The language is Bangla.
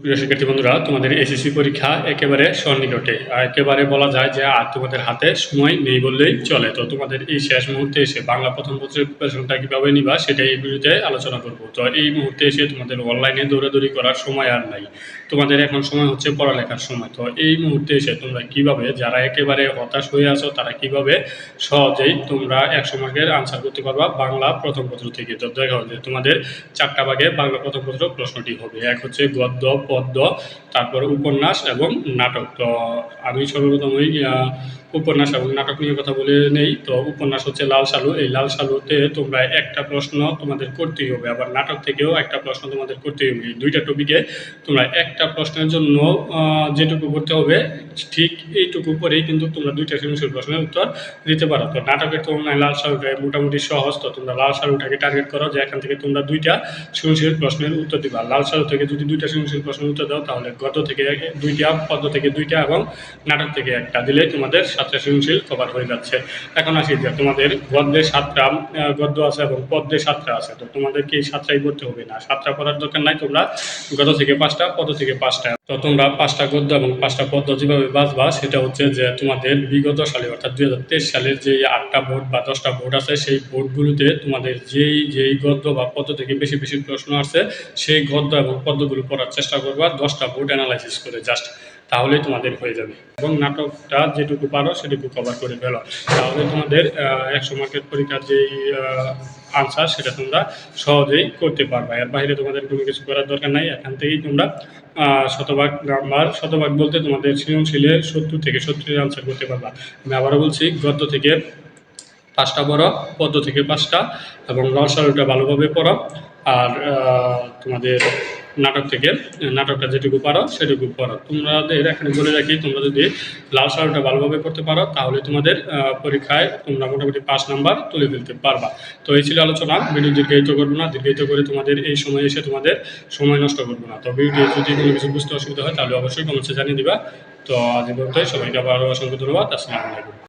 প্রিয় শিক্ষার্থী বন্ধুরা, তোমাদের এসএসসি পরীক্ষা একেবারে সন্নিকটে। আর একেবারে বলা যায় যে আর তোমাদের হাতে সময় নেই বললেই চলে। তো তোমাদের এই শেষ মুহূর্তে এসে বাংলা প্রথম পত্রের প্রিপারেশনটা কীভাবে নিবা সেটাই এই ভিডিওতে আলোচনা করব। তো এই মুহূর্তে এসে তোমাদের অনলাইনে দৌড়াদৌড়ি করার সময় আর নাই। তোমাদের এখন সময় হচ্ছে পড়ালেখার সময়। তো এই মুহূর্তে এসে তোমরা কীভাবে, যারা একেবারে হতাশ হয়ে আছো, তারা কীভাবে সহজেই তোমরা একশো মার্কের আনসার করতে পারবা বাংলা প্রথম পত্র থেকে? তো দেখা যে তোমাদের চারটা ভাগে বাংলা প্রথম পত্র প্রশ্নটি হবে। এক হচ্ছে গদ্য পদ্য তারপর উপন্যাস এবং নাটক। তো আমি সর্বপ্রথমই আহ, উপন্যাস এবং নাটক নিয়ে কথা বলে নেই। তো উপন্যাস হচ্ছে লাল সালু এই লাল সালুতে তোমরা একটা প্রশ্ন তোমাদের করতেই হবে। আবার নাটক থেকেও একটা প্রশ্ন তোমাদের করতেই হবে। দুইটা টপিকে তোমরা একটা প্রশ্নের জন্য যেটুকু করতে হবে ঠিক এইটুকু পরেই কিন্তু তোমরা দুইটা সৃজনশীল প্রশ্নের উত্তর দিতে পারো। তো নাটকের তুলনায় লাল সালুটা মোটামুটি সহজ। তো তোমরা লাল সালুটাকে টার্গেট করো যে এখান থেকে তোমরা দুইটা সৃজনশীল প্রশ্নের উত্তর দিবা। লাল সালু থেকে যদি দুইটা সৃজনশীল প্রশ্নের উত্তর দাও, তাহলে গত থেকে দুইটা পদ্ম থেকে দুইটা এবং নাটক থেকে একটা দিলে তোমাদের সাতটা সৃজনশীল কভার হয়ে যাচ্ছে। এখন আসি যে তোমাদের গদ্যে সাতটা গদ্য আছে এবং পদ্যে সাতটা আছে, তো তোমাদেরকে এই সাতটাই করতে হবে না। সাতটা করার দরকার নাই, তোমরা গত থেকে পাঁচটা পদ্ম থেকে পাঁচটা। তো তোমরা পাঁচটা গদ্য এবং পাঁচটা পদ্য যেভাবে বাঁচবা সেটা হচ্ছে যে তোমাদের বিগত সালে, অর্থাৎ দুই হাজার তেইশ সালের যে আটটা বোর্ড বা দশটা বোর্ড আছে, সেই বোর্ডগুলোতে তোমাদের যেই যেই গদ্য বা পদ্য থেকে বেশি বেশি প্রশ্ন আসছে, সেই গদ্য এবং পদ্যগুলো পড়ার চেষ্টা করবা, দশটা বোর্ড অ্যানালাইসিস করে জাস্ট তাহলেই তোমাদের হয়ে যাবে। এবং নাটকটা যেটুকু পারো সেটুকু কভার করে ফেলো। তাহলে তোমাদের একশো মার্কের পরীক্ষার যেই আনসার সেটা তোমরা সহজেই করতে পারবে। এর বাইরে তোমাদের কোনো কিছু করার দরকার নাই। এখান থেকেই তোমরা শতভাগ নাম্বার শতভাগ বলতে তোমাদের সৃজনশীলে সত্তর থেকে সত্তরের আনসার করতে পারবা। আমি আবারও বলছি, গদ্য থেকে পাঁচটা পড়ো পদ্ম থেকে পাঁচটা এবং রসালোটা ভালোভাবে পড়ো। আর তোমাদের নাটক থেকে নাটকটা যেটুকু পারো সেটুকু পড়ো। তোমাদের এখানে বলে রাখি, তোমরা যদি লাল সালটা ভালোভাবে করতে পারো, তাহলে তোমাদের পরীক্ষায় তোমরা মোটামুটি পাঁচ নাম্বার তুলে ফেলতে পারবা। তো এই ছিল আলোচনা, ভিডিও দীর্ঘায়িত করব না, দীর্ঘায়িত করে তোমাদের এই সময় এসে তোমাদের সময় নষ্ট করব না। তো ভিডিও যদি কোনো কিছু বুঝতে অসুবিধা হয়, তাহলে অবশ্যই কমেন্টসে জানিয়ে দিবা। তো আজ এই পর্যন্তই, সবাইকে আবার অসংখ্য ধন্যবাদ, আসসালামু আলাইকুম।